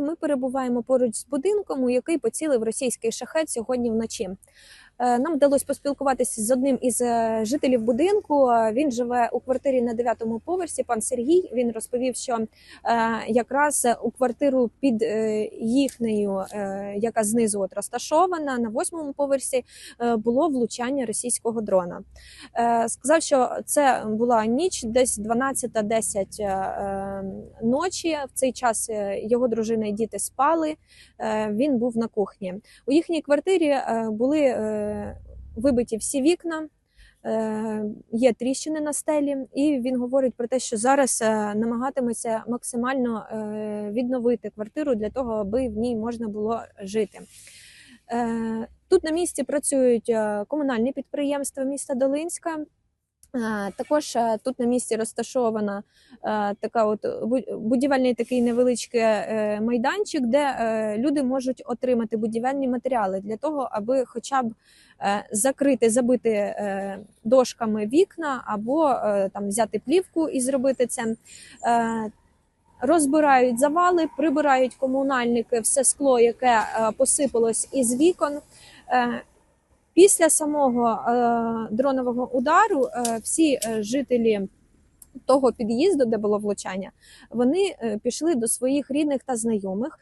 Ми перебуваємо поруч з будинком, у який поцілив російський шахет сьогодні вночі. Е, Нам вдалося поспілкуватися з одним із е, жителів будинку. Е, Він живе у квартирі на дев'ятому поверсі. Пан Сергій він розповів, що якраз у квартиру під їхнею, яка знизу от розташована на восьмому поверсі, було влучання російського дрона. Сказав, що це була ніч, десь 12.10 е, е, ночі. В цей час його дружина і діти спали. Він був на кухні. У їхній квартирі були вибиті всі вікна. е, Є тріщини на стелі, і він говорить про те, що зараз е, намагатиметься максимально е, відновити квартиру для того, аби в ній можна було жити. Тут на місці працюють комунальні підприємства міста Долинська. Також е, тут на місці розташована е, така от будівельний такий невеличкий е, майданчик, де люди можуть отримати будівельні матеріали для того, аби хоча б закрити, забити дошками вікна або там взяти плівку і зробити це. Розбирають завали, прибирають комунальники все скло, яке посипалось із вікон. Після самого е, дронового удару е, всі е, жителі того під'їзду, де було влучання, вони пішли до своїх рідних та знайомих.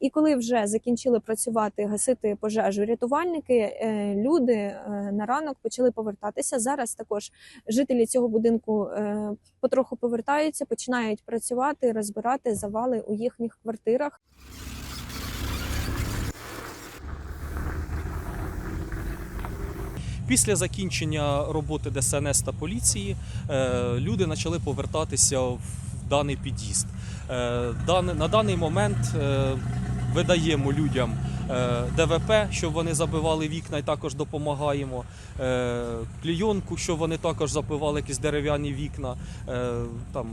І коли вже закінчили працювати, гасити пожежу рятувальники, люди на ранок почали повертатися. Зараз також жителі цього будинку потроху повертаються, починають працювати, розбирати завали у їхніх квартирах. Після закінчення роботи ДСНС та поліції е, люди почали повертатися в даний під'їзд. Е, На даний момент е, видаємо людям ДВП, щоб вони забивали вікна і також допомагаємо. Клійонку, щоб вони також забивали якісь дерев'яні вікна. Там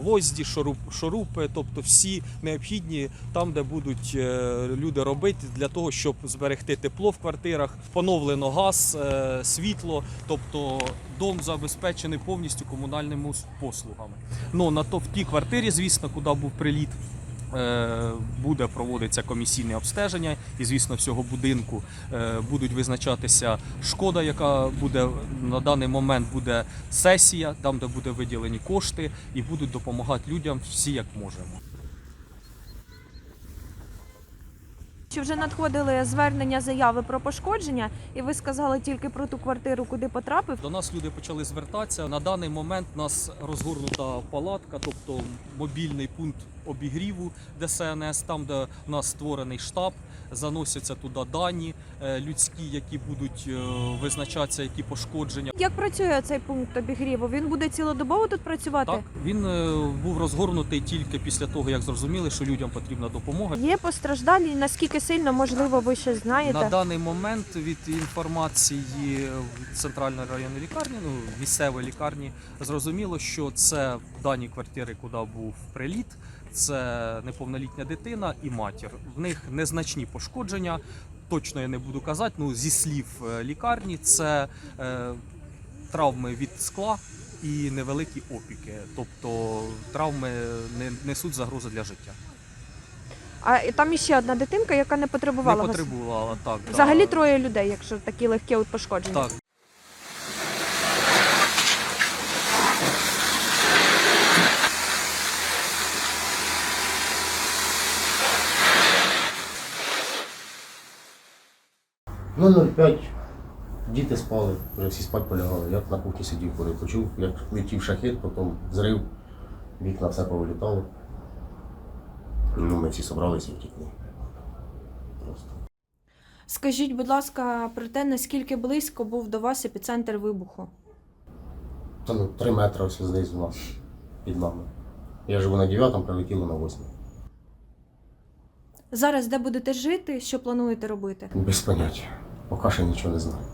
гвозді, шорупи, тобто всі необхідні там, де будуть е, люди робити для того, щоб зберегти тепло в квартирах, поновлено газ, е, світло, тобто дом забезпечений повністю комунальними послугами. Ну на то в тій квартирі, звісно, куди був приліт. Е, Буде проводитися комісійне обстеження, і звісно, всього будинку е, будуть визначатися шкода, яка буде на даний момент буде сесія, там де буде виділені кошти, і будуть допомагати людям всі як можемо. Чи вже надходили звернення заяви про пошкодження, і ви сказали тільки про ту квартиру, куди потрапив? До нас люди почали звертатися. На даний момент у нас розгорнута палатка, тобто мобільний пункт обігріву ДСНС, там, де у нас створений штаб, заносяться туди дані е, людські, які будуть е, визначатися, які пошкодження. Як працює цей пункт обігріву? Він буде цілодобово тут працювати? Так, він е, був розгорнутий тільки після того, як зрозуміли, що людям потрібна допомога. Є постраждалі, наскільки сильно можливо ви щось знаєте? На даний момент від інформації в центральної районної лікарні, ну місцевої лікарні, зрозуміло, що це дані квартири, куди був приліт. Це неповнолітня дитина і матір. В них незначні пошкодження. Точно я не буду казати. Ну зі слів е, лікарні, це е, травми від скла і невеликі опіки. Тобто травми не несуть загрози для життя. А і там іще одна дитинка, яка не потребувала Не гос- потребувала так. да. Взагалі троє людей, якщо такі легкі от пошкодження. Так, Ну, 05 діти спали, вже всі спать полягали. Я на кухні сидів, коли почув, як летів шахет, потім зрив, вікна все повилітало. Ну, ми всі зібралися і втікли. Просто. Скажіть, будь ласка, про те, наскільки близько був до вас епіцентр вибуху? Та ну, три метри ось знизу у нас під нами. Я живу на 9 прилетіло на 8. Зараз де будете жити? Що плануєте робити? Без поняття. Поки що нічого не знаю.